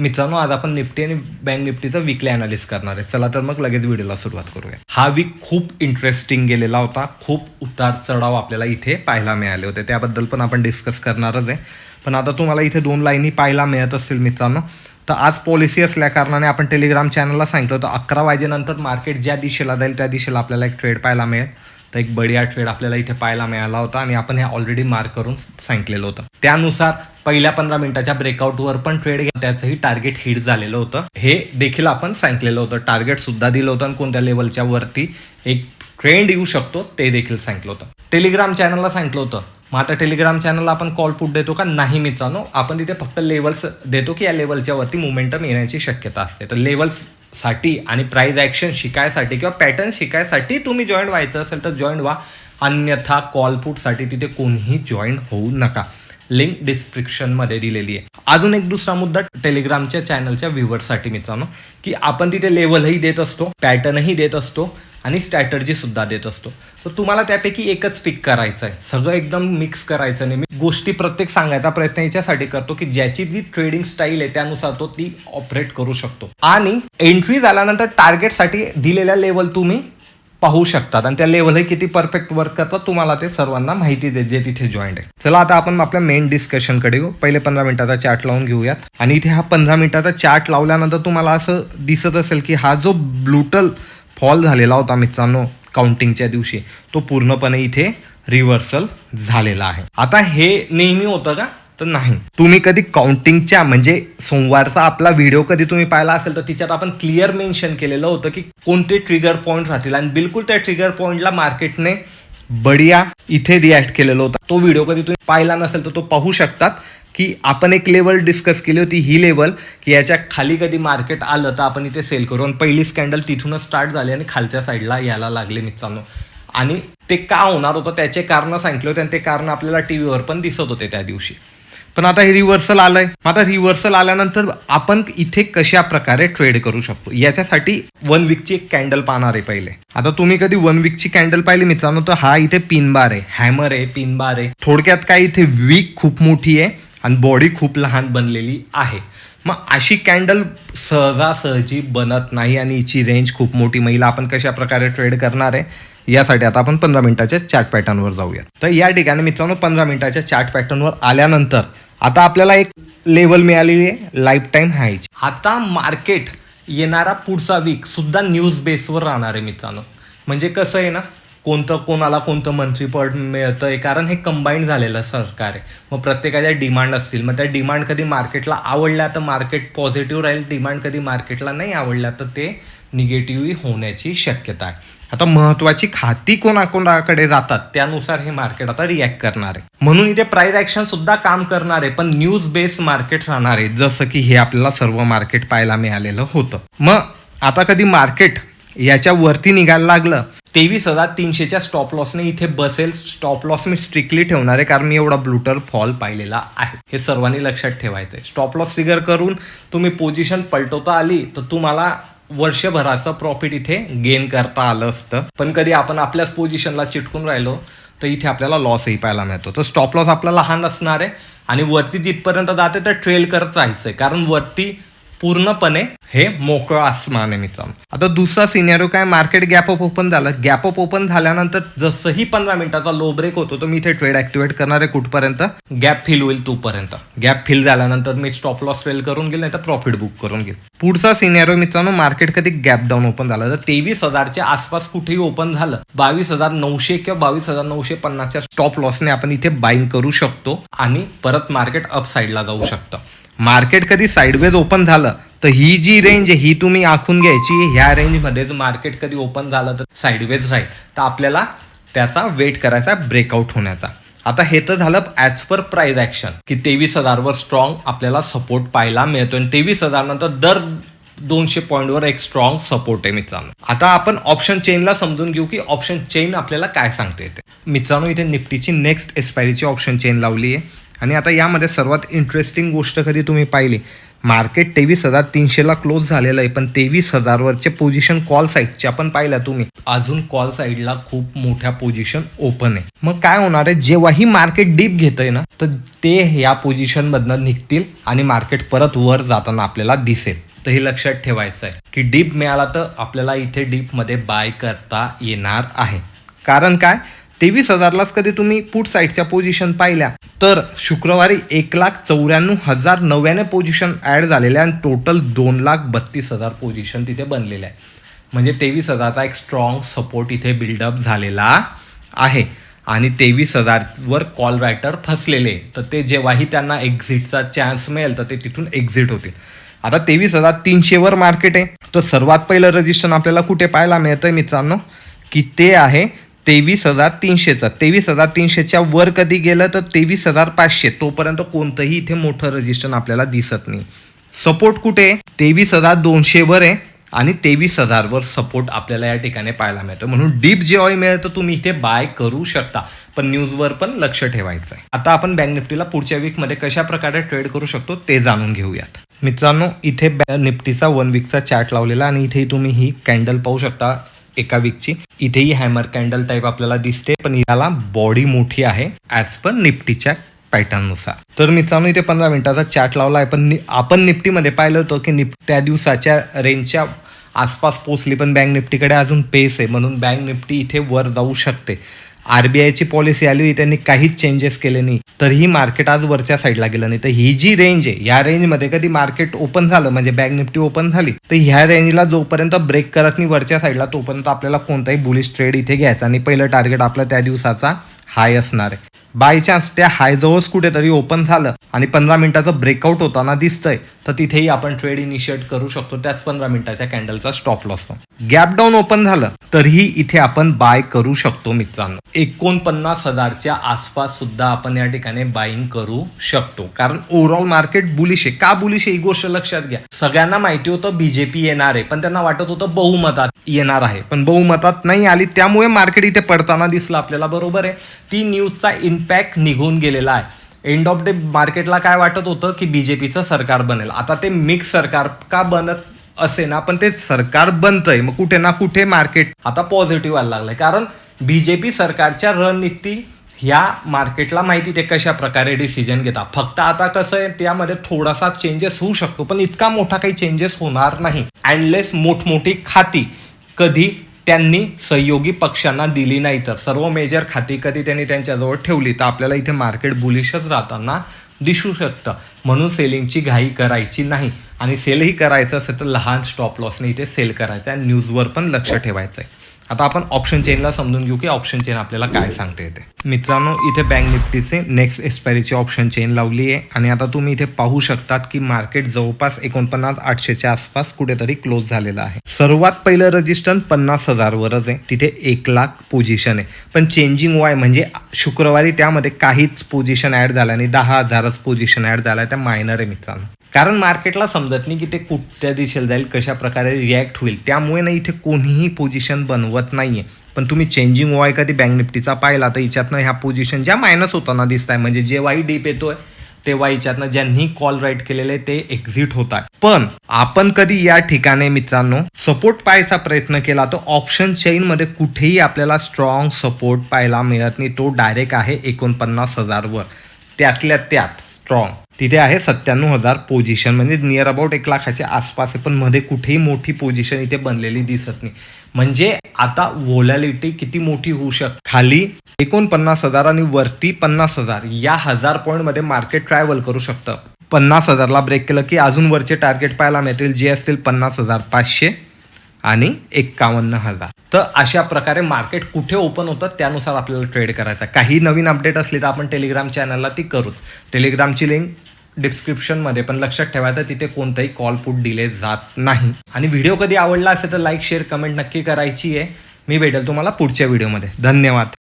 मित्रांनो आज आपण निफ्टी आणि बँक निफ्टीचं विकली अनालिस करणार आहे. चला तर मग लगेच व्हिडिओला सुरुवात करूया. हा वीक खूप इंटरेस्टिंग गेलेला होता. खूप उतार चढाव आपल्याला इथे पाहायला मिळाले होते. त्याबद्दल पण आपण डिस्कस करणारच आहे. पण आता तुम्हाला इथे दोन लाईनी पाहायला मिळत असतील मित्रांनो. तर आज पॉलिसी असल्या कारणाने आपण टेलिग्राम चॅनलला सांगितलं होतं अकरा वाजेनंतर मार्केट ज्या दिशेला जाईल त्या दिशेला आपल्याला एक ट्रेड पाहायला मिळेल. तर एक बढिया ट्रेड आपल्याला इथे पाहायला मिळाला होता आणि आपण हे ऑलरेडी मार्क करून सांगितलेलं होतं. त्यानुसार पहिल्या पंधरा मिनिटाच्या ब्रेकआउटवर पण ट्रेड त्याचंही टार्गेट हिट झालेलं होतं. हे देखील आपण सांगितलेलं होतं. टार्गेट सुद्धा दिलं होतं आणि कोणत्या लेवलच्या वरती एक ट्रेंड येऊ शकतो ते देखील सांगितलं होतं. टेलिग्राम चॅनलला सांगितलं होतं. मग आता टेलिग्राम चॅनलला आपण कॉल पुट देतो का? नाही मित्रांनो. आपण तिथे फक्त लेवल्स देतो की या लेवलच्या वरती मुमेंटम येण्याची शक्यता असते. तर लेवल्ससाठी आणि प्राईज ॲक्शन शिकायसाठी किंवा पॅटर्न शिकायसाठी तुम्ही जॉईन व्हायचं असेल तर जॉईन व्हा. अन्यथा कॉलपुटसाठी तिथे कोणीही जॉईन होऊ नका. लिंक डिस्क्रिप्शनमध्ये दिलेली आहे. अजून एक दुसरा मुद्दा टेलिग्रामच्या चॅनलच्या व्ह्युअरसाठी मित्रांनो की आपण तिथे लेवलही देत असतो पॅटर्नही देत असतो आणि स्ट्रॅटर्जी सुद्धा देत असतो. तर तुम्हाला त्यापैकी एकच पिक करायचं आहे. सगळं एकदम मिक्स करायचं नाही मी गोष्टी प्रत्येक सांगायचा प्रयत्न याच्यासाठी करतो की ज्याची जी ट्रेडिंग स्टाईल आहे त्यानुसार तो ती ऑपरेट करू शकतो. आणि एंट्री झाल्यानंतर टार्गेटसाठी दिलेल्या लेवल तुम्ही पाहू शकतात. आणि त्या लेवलही किती परफेक्ट वर्क करतात तुम्हाला ते सर्वांना माहितीच आहे जे तिथे जॉईंट आहे. चला आता आपण आपल्या मेन डिस्कशनकडे येऊ. पहिले पंधरा मिनिटाचा चार्ट लावून घेऊयात. आणि इथे हा पंधरा मिनिटाचा चार्ट लावल्यानंतर तुम्हाला असं दिसत असेल की हा जो ब्लुटल फॉल झालेला होता मित्रांनो काउंटिंगच्या दिवशी तो पूर्णपणे इथे रिव्हर्सल झालेला आहे. आता हे नेहमी होतं का? तर नाही. तुम्ही कधी काउंटिंगच्या म्हणजे सोमवारचा आपला व्हिडिओ कधी तुम्ही पाहिला असेल तर तिच्यात आपण क्लिअर मेन्शन केलेलं होतं की कोणते ट्रिगर पॉईंट राहतील. आणि बिलकुल त्या ट्रिगर पॉईंटला मार्केटने बढिया इथे रिॲक्ट केलेला होता. तो व्हिडिओ कधी तुम्ही पाहिला नसेल तर तो पाहू शकतात की आपण एक लेवल डिस्कस केली होती ही लेवल की याच्या खाली कधी मार्केट आलं तर आपण इथे सेल करू. आणि पहिली स्कॅन्डल तिथूनच स्टार्ट झाली आणि खालच्या साईडला यायला लागले मित्रांनो. आणि ते का होणार होतं त्याचे कारण सांगितले होते आणि ते कारण आपल्याला टी व्हीवर पण दिसत होते त्या दिवशी. पण आता हे रिव्हर्सल आलंय. आता रिव्हर्सल आल्यानंतर आपण इथे कशा प्रकारे ट्रेड करू शकतो? याच्यासाठी वन वीकची एक कॅन्डल पाहणार आहे पहिले. आता तुम्ही कधी वन वीकची कॅन्डल पाहिली मित्रांनो तर हा इथे पिन बार आहे. हॅमर आहे पिन बार आहे. थोडक्यात काय इथे वीक खूप मोठी आहे आणि बॉडी खूप लहान बनलेली आहे. मग अशी कॅन्डल सहजासहजी बनत नाही आणि हिची रेंज खूप मोठी. महिला आपण कशा प्रकारे ट्रेड करणार आहे? यासाठी आता आपण पंधरा मिनिटाच्या चार्ट पॅटर्नवर जाऊया तर या ठिकाणी मित्रांनो पंधरा मिनिटाच्या चार्ट पॅटर्नवर आल्यानंतर आता आपल्याला एक लेवल मिळालेली आहे लाईफ टाईम हायची आता मार्केट येणारा पुढचा वीक सुद्धा न्यूज बेसवर राहणार आहे मित्रांनो. म्हणजे कसं आहे ना कोणतं कोणाला कोणतं मंत्रीपद मिळतंय? कारण हे कंबाईंड झालेलं सरकार आहे. मग प्रत्येकाच्या डिमांड असतील. मग त्या डिमांड कधी मार्केटला आवडल्या तर मार्केट पॉझिटिव्ह राहील डिमांड कधी मार्केटला नाही आवडल्या तर ते निगेटिव्ह होण्याची शक्यता आहे. आता महत्त्वाची खाती कोणाकोणाकडे जातात त्यानुसार हे मार्केट आता रिॲक्ट करणार आहे. म्हणून इथे प्राईज ऍक्शन सुद्धा काम करणार आहे पण न्यूज बेस मार्केट राहणार आहे जसं की हे आपल्याला सर्व मार्केट पाहायला मिळालेलं होतं. मग आता कधी मार्केट याच्या वरती निघायला लागलं तेवीस हजार तीनशेच्या स्टॉप लॉसने इथे बसेल स्टॉप लॉस मी स्ट्रिक्टली ठेवणार आहे कारण मी एवढा ब्लूटर फॉल पाहिलेला आहे. हे सर्वांनी लक्षात ठेवायचं आहे स्टॉप लॉस फिगर करून तुम्ही पोझिशन पलटवता आली तर तुम्हाला वर्षभराचं प्रॉफिट इथे गेन करता आलं असतं. पण कधी आपण आपल्याच पोझिशनला चिटकून राहिलो तर इथे आपल्याला लॉसही पाहायला मिळतो. तर स्टॉप लॉस आपला लहान असणार आहे. आणि वरती जिथपर्यंत जाते तर ट्रेल करत राहायचं आहे कारण वरती पूर्णपणे हे मोकळं आसमान आहे मित्रांनो. आता दुसरा सिनेरो काय? मार्केट गॅप अप ओपन झालं. गॅप अप ओपन झाल्यानंतर जसंही पंधरा मिनिटाचा लो ब्रेक होतो तर मी इथे ट्रेड ऍक्टिवेट करणार आहे कुठपर्यंत? गॅप फिल होईल तोपर्यंत. गॅप फिल झाल्यानंतर मी स्टॉप लॉस ट्रेल करून घेईल नाही तर प्रॉफिट बुक करून घेईल. पुढचा सिनेरो मित्रांनो मार्केट कधी गॅप डाऊन ओपन झालं? तर तेवीस हजारच्या आसपास कुठेही ओपन झालं बावीस हजार नऊशे किंवा बावीस हजार नऊशे पन्नासच्या स्टॉप लॉसने आपण इथे बाईंग करू शकतो आणि परत मार्केट अप साईडला जाऊ शकतं. मार्केट कधी साईडवेज ओपन झालं तर ही जी रेंज आहे ही तुम्ही आखून घ्यायची ह्या रेंजमध्येच मार्केट कधी ओपन झालं तर साईडवेज राहील. तर आपल्याला त्याचा वेट करायचा ब्रेकआउट होण्याचा. आता हे तर झालं ॲज पर प्राईज ॲक्शन की तेवीस हजारवर स्ट्रॉंग आपल्याला सपोर्ट पाहायला मिळतो आणि तेवीस हजार नंतर दर दोनशे पॉईंटवर एक स्ट्रॉंग सपोर्ट आहे मित्रांनो. आता आपण ऑप्शन चेनला समजून घेऊ की ऑप्शन चेन आपल्याला काय सांगते ते मित्रांनो इथे निफ्टीची नेक्स्ट एक्सपायरीची ऑप्शन चेन लावली आहे. आणि आता यामध्ये सर्वात इंटरेस्टिंग गोष्ट कधी तुम्ही पाहिली? मार्केट तेवीस हजार तीनशेला क्लोज झालेलं आहे पण तेवीस हजारवरचे पोझिशन कॉल साईडचे आपण पाहिल्या तुम्ही. अजून कॉल साईडला खूप मोठ्या पोझिशन ओपन आहे. मग काय होणार आहे? जेव्हाही मार्केट डीप घेतंय ना तर ते ह्या पोझिशनमधनं निघतील आणि मार्केट परत वर जाताना आपल्याला दिसेल. तर हे लक्षात ठेवायचं आहे की डीप मिळाला तर आपल्याला इथे डीपमध्ये बाय करता येणार आहे. कारण काय? तेवीस हजारलाच कधी तुम्ही पुट साईडच्या पोझिशन पाहिल्या. तर शुक्रवारी एक लाख चौऱ्याण्णव हजार नव्याने पोझिशन ॲड झालेल्या आणि टोटल दोन लाख बत्तीस हजार पोझिशन तिथे बनलेल्या आहे. म्हणजे तेवीस हजारचा एक स्ट्रॉंग सपोर्ट इथे बिल्डअप झालेला आहे. आणि तेवीस हजारवर कॉल रायटर फसलेले. तर ते जेव्हाही त्यांना एक्झिटचा चान्स मिळेल तर ते तिथून एक्झिट होतील. आता तेवीस हजार तीनशेवर मार्केट आहे. तर सर्वात पहिलं रजिस्टर आपल्याला कुठे पाहायला मिळतंय मित्रांनो? की ते आहे तेवीस हजार तीनशेचा. तेवीस हजार तीनशेच्या वर कधी गेलं तर तेवीस हजार पाचशे. तोपर्यंत कोणतंही इथे मोठं रजिस्टर आपल्याला दिसत नाही. सपोर्ट कुठे? तेवीस हजार दोनशेवर आहे आणि तेवीस हजारवर सपोर्ट आपल्याला या ठिकाणी पाहायला मिळतो. म्हणून डीप जेव्हा मिळतं तुम्ही इथे बाय करू शकता. पण न्यूजवर पण लक्ष ठेवायचं आहे. आता आपण बँक निफ्टीला पुढच्या वीकमध्ये कशा प्रकारे ट्रेड करू शकतो ते जाणून घेऊयात. मित्रांनो इथे बॅ निफ्टीचा वन वीकचा चार्ट लावलेला आणि इथे तुम्ही ही कॅन्डल पाहू शकता. एका वीकची इथेही हॅमर कॅन्डल टाईप आपल्याला दिसते पण याला बॉडी मोठी आहे ॲज पर निफ्टीच्या पॅटर्ननुसार तर मित्रांनो इथे पंधरा मिनिटाचा चार्ट लावला आहे पण आपण निफ्टीमध्ये पाहिलं होतं की निप त्या दिवसाच्या रेंजच्या आसपास पोचली पण बँक निफ्टीकडे अजून पेस आहे म्हणून बँक निफ्टी इथे वर जाऊ शकते. आरबीआयची पॉलिसी आली होती त्यांनी काहीच चेंजेस केले नाही. तरीही मार्केट आज वरच्या साईडला गेलं नाही. तर ही जी रेंज आहे या रेंजमध्ये कधी मार्केट ओपन झालं म्हणजे बँक निफ्टी ओपन झाली तर ह्या रेंजला जोपर्यंत ब्रेक करत नाही वरच्या साईडला तोपर्यंत आपल्याला कोणताही बुलिश ट्रेड इथे घ्यायचा आणि पहिलं टार्गेट आपला त्या दिवसाचा हाय असणार आहे. बाय चान्स त्या हायजवळच कुठेतरी ओपन झालं आणि पंधरा मिनिटाचं ब्रेकआउट होताना दिसतंय. तर तिथेही आपण ट्रेड इनिशिएट करू शकतो. त्याच पंधरा मिनिटाच्या कॅन्डलचा stop loss gap down open झालं तरीही इथे आपण बाय करू शकतो मित्रांनो. एकोणपन्नास हजारच्या आसपास सुद्धा आपण या ठिकाणी बाईंग करू शकतो. कारण ओव्हरऑल मार्केट बुलिश आहे. का बुलिश आहे? ही गोष्ट लक्षात घ्या. सगळ्यांना माहिती होतं बीजेपी येणार आहे. पण त्यांना वाटत होतं बहुमतात येणार आहे. पण बहुमतात नाही आली. त्यामुळे मार्केट इथे पडताना दिसलं आपल्याला. बरोबर आहे. ती न्यूजचा इम्पॅक्ट निघून गेलेला आहे. एंड ऑफ डे मार्केटला काय वाटत होतं की बीजेपीचं सरकार बनेल? आता ते मिक्स सरकार का बनत असे ना पण ते सरकार बनतंय. मग कुठे ना कुठे मार्केट आता पॉझिटिव्ह व्हायला लागलंय. कारण बीजेपी सरकारच्या रणनीती ह्या मार्केटला माहिती ते कशा प्रकारे डिसिजन घेतात. फक्त आता कसं आहे त्यामध्ये थोडासा चेंजेस होऊ शकतो पण इतका मोठा काही चेंजेस होणार नाही. अँडलेस मोठमोठी खाती कधी त्यांनी सहयोगी पक्षांना दिली नाही तर. सर्व मेजर खाती कधी त्यांनी त्यांच्याजवळ ठेवली. तर आपल्याला इथे मार्केट बुलिशच राहताना दिसू शकतं. म्हणून सेलिंगची घाई करायची नाही. आणि सेलही करायचं असेल तर लहान स्टॉप लॉसने इथे सेल करायचं आहे. न्यूजवर पण लक्ष ठेवायचं आहे. आता आपण ऑप्शन चेनला समजून घेऊ की ऑप्शन चेन आपल्याला काय सांगते येते. मित्रांनो इथे बँक निफ्टीचे नेक्स्ट एक्सपायरीची ऑप्शन चेन लावली आहे. आणि आता तुम्ही इथे पाहू शकतात की मार्केट जवळपास एकोणपन्नास आठशेच्या आसपास कुठेतरी क्लोज झालेला आहे. सर्वात पहिलं रजिस्टर पन्नास हजारवरच आहे. तिथे एक लाख पोझिशन आहे. पण चेंजिंग वाय म्हणजे शुक्रवारी त्यामध्ये काहीच पोझिशन ॲड झाला आणि दहा हजारच पोझिशन ॲड झाला त्या मायनर आहे मित्रांनो. कारण मार्केटला समजत नाही की ते कुठच्या दिशेला जाईल कशा प्रकारे रिॲक्ट होईल. त्यामुळे ना इथे कोणीही पोझिशन बनवत नाहीये. पण तुम्ही चेंजिंग वाय कधी बँक निफ्टीचा पाहिला तर याच्यातनं ह्या पोझिशन ज्या मायनस होताना दिसत आहे म्हणजे जेव्हाही डीप येतोय तेव्हा याच्यातनं ज्यांनी कॉल राईट केलेले ते एक्झिट होत आहे पण आपण कधी या ठिकाणी मित्रांनो सपोर्ट पाहायचा प्रयत्न केला तर ऑप्शन चेनमध्ये कुठेही आपल्याला स्ट्रॉंग सपोर्ट पाहायला मिळत नाही. तो डायरेक्ट आहे एकोणपन्नास हजारवर. त्यातल्या त्यात स्ट्रॉंग तिथे आहे सत्त्याण्णव हजार पोझिशन म्हणजे नियर अबाउट एक लाखाच्या आसपास आहे. पण मध्ये कुठेही मोठी पोझिशन इथे बनलेली दिसत नाही. म्हणजे आता वोलॅलिटी किती मोठी होऊ शकते? खाली एकोणपन्नास हजार आणि वरती पन्नास हजार. या हजार पॉईंटमध्ये मार्केट ट्रॅव्हल करू शकतं. पन्नास हजारला ब्रेक केलं की अजून वरचे टार्गेट पाहायला मिळतील. जे असतील पन्नास हजार पाचशे. आणि एक्कावन्न हजार. तर अशा प्रकारे मार्केट कुठे ओपन होतं त्यानुसार आपल्याला ट्रेड करायचा काही नवीन अपडेट असली तर आपण टेलिग्राम चॅनलला ती करूच. टेलिग्रामची लिंक डिस्क्रिप्शनमध्ये पण लक्षात ठेवायचं तिथे कोणताही कॉल पुट दिले जात नाही. आणि व्हिडिओ कधी आवडला असेल तर लाईक शेअर कमेंट नक्की करायची आहे. मी भेटेल तुम्हाला पुढच्या व्हिडिओमध्ये धन्यवाद.